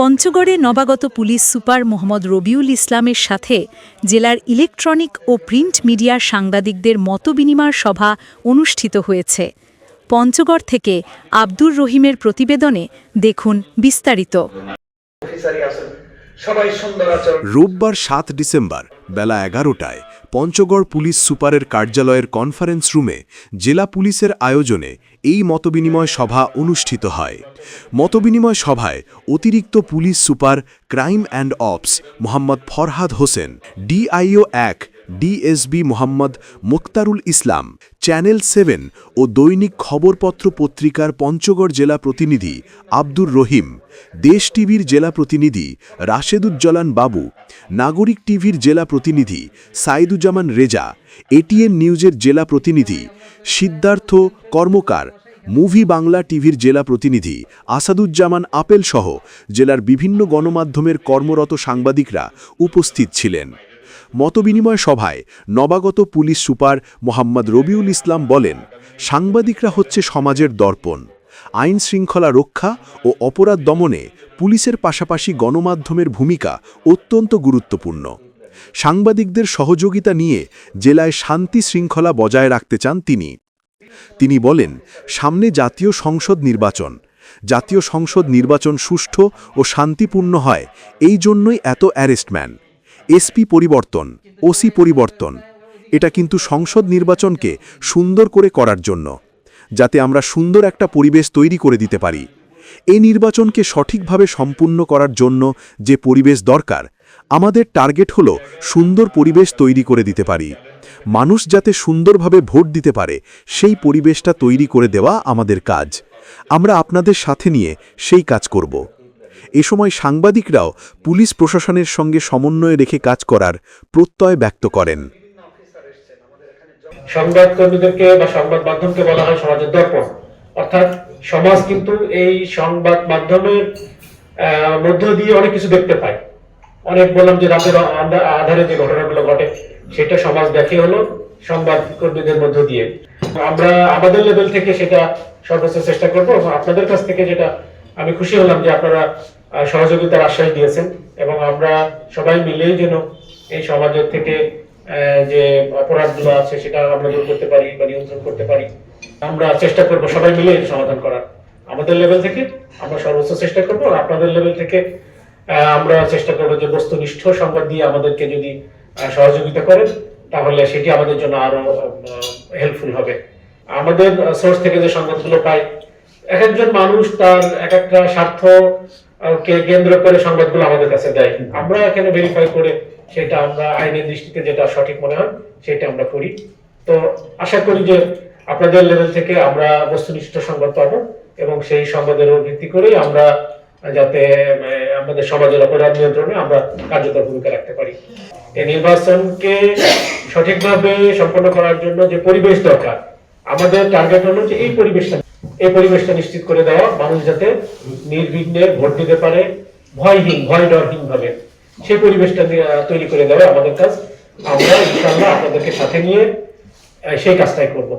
পঞ্চগড়ে নবাগত police super Mohammad Rabiul ইসলামের সাথে জেলার ইলেকট্রনিক ও প্রিন্ট মিডিয়ার সাংবাদিকদের মতবিনিময় সভা অনুষ্ঠিত হয়েছে। পঞ্চগড় থেকে আব্দুর রহিমের প্রতিবেদনে দেখুন বিস্তারিত। রোববার সাত ডিসেম্বর, বেলা এগারোটায় পঞ্চগড় পুলিশ সুপারের কার্যালয়ের কনফারেন্স রুমে জেলা পুলিশের আয়োজনে এই মতবিনিময় সভা অনুষ্ঠিত হয়। মতবিনিময় সভায় অতিরিক্ত police super crime and ops Mohammad Farhad Hossain, DIO এক DSB Mohammad Muktarul Islam channel seven ও দৈনিক খবরপত্র পত্রিকার পঞ্চগড় জেলা প্রতিনিধি আব্দুর রহিম, দেশ টিভির জেলা প্রতিনিধি রাশেদুজ্জালান বাবু, নাগরিক টিভির জেলা প্রতিনিধি সাইদুজ্জামান রেজা এটিএন নিউজের জেলা প্রতিনিধি সিদ্ধার্থ কর্মকার, মুভি বাংলা টিভির জেলা প্রতিনিধি আসাদুজ্জামান আপেল সহ জেলার বিভিন্ন গণমাধ্যমের কর্মরত সাংবাদিকরা উপস্থিত ছিলেন। মতবিনিময় সভায় নবাগত পুলিশ সুপার মোহাম্মদ রবিউল ইসলাম বলেন, সাংবাদিকরা হচ্ছে সমাজের দর্পণ, আইন শৃঙ্খলা রক্ষা ও অপরাধ দমনে পুলিশের পাশাপাশি গণমাধ্যমের ভূমিকা অত্যন্ত গুরুত্বপূর্ণ। সাংবাদিকদের সহযোগিতা নিয়ে জেলায় শান্তি শৃঙ্খলা বজায় রাখতে চান তিনি। তিনি বলেন, সামনে জাতীয় সংসদ নির্বাচন, জাতীয় সংসদ নির্বাচন সুষ্ঠু ও শান্তিপূর্ণ হয়, এই জন্যই এত অ্যারেস্টম্যান। এসপি পরিবর্তন, ওসি পরিবর্তন। এটা কিন্তু সংসদ নির্বাচনকে সুন্দর করে করার জন্য, যাতে আমরা সুন্দর একটা পরিবেশ তৈরি করে দিতে পারি। এই নির্বাচনকে সঠিকভাবে সম্পূর্ণ করার জন্য যে পরিবেশ দরকার, আমাদের টার্গেট হলো সুন্দর পরিবেশ তৈরি করে দিতে পারি। মানুষ যাতে সুন্দরভাবে ভোট দিতে পারে, সেই পরিবেশটা তৈরি করে দেওয়া আমাদের কাজ। আমরা আপনাদের সাথে নিয়ে সেই কাজ করব। এ সময় সাংবাদিকরাও পুলিশ প্রশাসনের সঙ্গে সমন্বয় রেখে কাজ করার প্রত্যয় ব্যক্ত করেন। সংবাদ কর্মীদেরকে বা সংবাদ মাধ্যমকে বলা হয় সমাজের দর্পণ। অর্থাৎ সমাজ কিন্তু এই সংবাদ মাধ্যমের মধ্য দিয়ে অনেক কিছু দেখতে পায়। অনেক বললাম যে রাতের আধারে যে ঘটনাগুলো ঘটে, সেটা সমাজ দেখে হলো সংবাদ কর্মীদের মধ্য দিয়ে। আমরা আমাদের লেভেল থেকে সেটা সর্বোচ্চ চেষ্টা করব এবং আপনাদের কাছ থেকে যেটা আমি খুশি হলাম যে আপনারা সহযোগিতার আশ্বাস দিয়েছেন এবং আমরা সবাই মিলেই যেন এই সমাজের থেকে যে অপরাধগুলো আছে সেটা আমরা দূর করতে পারি বা নিয়ন্ত্রণ করতে পারি, আমরা চেষ্টা করব সবাই মিলে সমাধান করার। আমাদের লেভেল থেকে আমরা সর্বোচ্চ চেষ্টা করব আপনাদের লেভেল থেকে আমরা চেষ্টা করব যে বস্তুনিষ্ঠ সংবাদ দিয়ে আমাদেরকে যদি সহযোগিতা করেন, তাহলে সেটি আমাদের জন্য আরও হেল্পফুল হবে। আমাদের সোর্স থেকে যে সংবাদগুলো পাই, এক একজন মানুষ তার এক একটা স্বার্থ কে কেন্দ্র করে সংবাদগুলো আমাদের কাছে দেয়। আমরা এখানে ভেরিফাই করে সেটা আমরা আইনের দৃষ্টিতে যেটা সঠিক মনে হয় সেটা আমরা করি। তো আশা করি যে আপনাদের লেভেল থেকে আমরা বস্তুনিষ্ঠ সংবাদ পাবো এবং সেই সংবাদের উপর ভিত্তি করেই আমরা যাতে আমাদের সমাজের অপরাধ নিয়ন্ত্রণে আমরা কার্যকর ভূমিকা রাখতে পারি। এই নির্বাচনকে সঠিকভাবে সম্পন্ন করার জন্য যে পরিবেশ দরকার আমাদের টার্গেট হলো যে এই পরিবেশটা এই পরিবেশটা নিশ্চিত করে দেওয়া মানুষ যাতে নির্বিঘ্নে ভোট দিতে পারে, ভয়হীন ভয় ডরহীন ভাবে। সেই পরিবেশটা তৈরি করে দেওয়া আমাদের কাজ। আমরা ইনশাল্লাহ আপনাদেরকে সাথে নিয়ে সেই কাজটাই করব।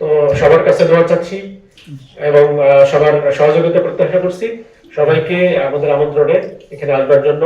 তো সবার কাছে দোয়া চাচ্ছি এবং সবার সহযোগিতা প্রত্যাশা করছি। সবাইকে আমাদের আমন্ত্রণে এখানে আসবার জন্য।